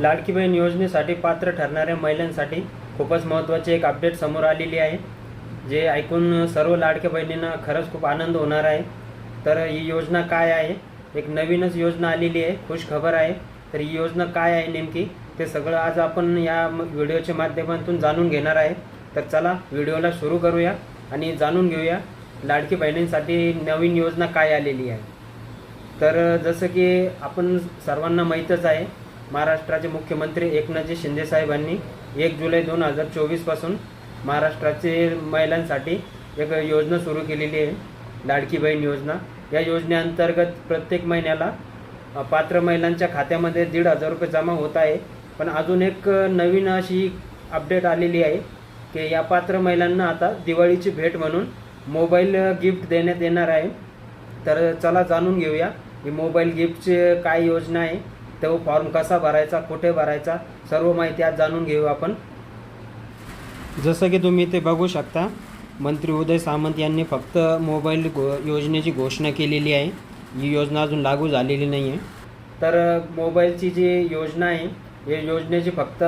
लाडकी बहीण योजनेसाठी पात्र ठरणाऱ्या महिलांसाठी खूपच महत्त्वाची एक अपडेट समोर आलेली आहे जे ऐकून सर्व लाडक्या बहिणींना खरंच खूप आनंद होणार आहे. तर ही योजना काय आहे? एक नवीनच योजना आलेली आहे खुश खबर आहे. तर ही योजना काय आहे नेमकी? ते सगळं आज आपण या व्हिडिओच्या माध्यमातून जाणून घेणार आहे. तर चला व्हिडिओला सुरू करूया आणि जाणून घेऊया लाडकी बहिणींसाठी नवीन योजना काय आलेली आहे. तर जसं की आपण सर्वांना माहीतच आहे महाराष्ट्राचे मुख्यमंत्री एकनाथजी शिंदे साहेबांनी एक जुलै दोन हजार चोवीसपासून महाराष्ट्राचे महिलांसाठी एक योजना सुरू केलेली आहे. लाडकी बहीण योजना. या योजनेअंतर्गत प्रत्येक महिन्याला पात्र महिलांच्या खात्यामध्ये दीड हजार रुपये जमा होत आहे. पण अजून एक नवीन अशी अपडेट आलेली आहे की या पात्र महिलांना आता दिवाळीची भेट म्हणून मोबाईल गिफ्ट देण्यात येणार आहे. तर चला जाणून घेऊया ही मोबाईल गिफ्टची काय योजना आहे. तो फॉर्म कसा भरायचा कुठे भरायचा सर्व माहिती आज जाणून घेऊ आपण. जसं की तुम्ही ते बघू शकता मंत्री उदय सामंत यांनी फक्त मोबाईल घो योजनेची घोषणा केलेली आहे. ही योजना अजून लागू झालेली नाही आहे तर मोबाईलची जी योजना आहे या योजनेची फक्त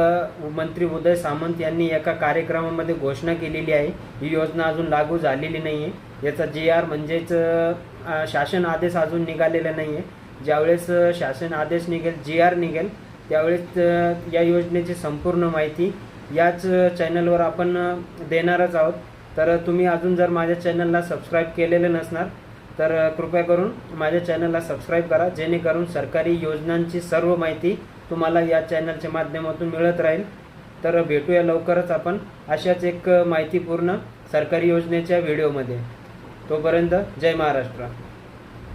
मंत्री उदय सामंत यांनी एका कार्यक्रमामध्ये घोषणा केलेली आहे. ही योजना अजून लागू झालेली नाही आहे याचा जी आर म्हणजेच शासन आदेश अजून निघालेला नाही आहे ज्यावेळेस शासन आदेश निघेल जी आर निघेल त्यावेळेस या योजनेची संपूर्ण माहिती याच चॅनलवर आपण देणारच आहोत. तर तुम्ही अजून जर माझ्या चॅनलला सबस्क्राईब केलेलं नसणार तर कृपया करून माझ्या चॅनलला सबस्क्राईब करा जेणेकरून सरकारी योजनांची सर्व माहिती तुम्हाला या चॅनलच्या माध्यमातून मिळत राहील. तर भेटूया लवकरच आपण अशाच एक माहितीपूर्ण सरकारी योजनेच्या व्हिडिओमध्ये. तोपर्यंत जय महाराष्ट्र.